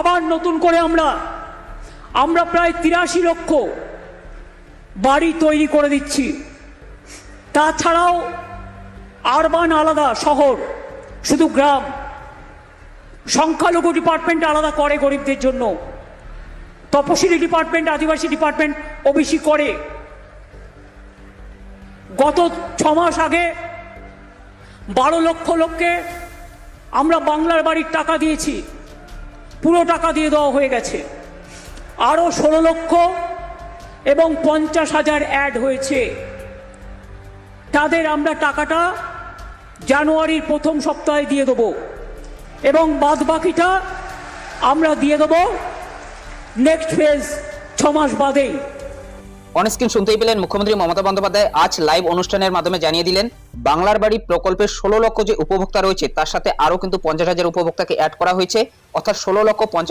আবার নতুন করে আমরা আমরা প্রায় তিরাশি লক্ষ বাড়ি তৈরি করে দিচ্ছি। তাছাড়াও আরবান আলাদা শহর, শুধু গ্রাম। সংখ্যালঘু ডিপার্টমেন্ট আলাদা করে গরিবদের জন্য। তপশিলি ডিপার্টমেন্ট আদিবাসী ডিপার্টমেন্ট ওবিসি করে। গত ছ মাস আগে বারো লক্ষ লোককে আমরা বাংলার বাড়ির টাকা দিয়েছি। পুরো টাকা দিয়ে দেওয়া হয়ে গেছে। আরও ষোলো লক্ষ এবং পঞ্চাশ হাজার অ্যাড হয়েছে। তাদের আমরা টাকাটা জানুয়ারির প্রথম সপ্তাহে দিয়ে দেব। এবং বাদ বাকিটা আমরা দিয়ে দেব নেক্সট ফেজ ছমাস মাস বাদেই। অনস্ক্রিন শুনতেই পেলেন মুখ্যমন্ত্রী মমতা বন্দ্যোপাধ্যায়। আজ লাইভ অনুষ্ঠানের মাধ্যমে জানিয়ে দিলেন, বাংলার বাড়ি প্রকল্পের ষোলো লক্ষ যে উপভোক্তা রয়েছে, তার সাথে আরও কিন্তু পঞ্চাশ হাজার উপভোক্তাকে অ্যাড করা হয়েছে। অর্থাৎ ষোলো লক্ষ পঞ্চাশ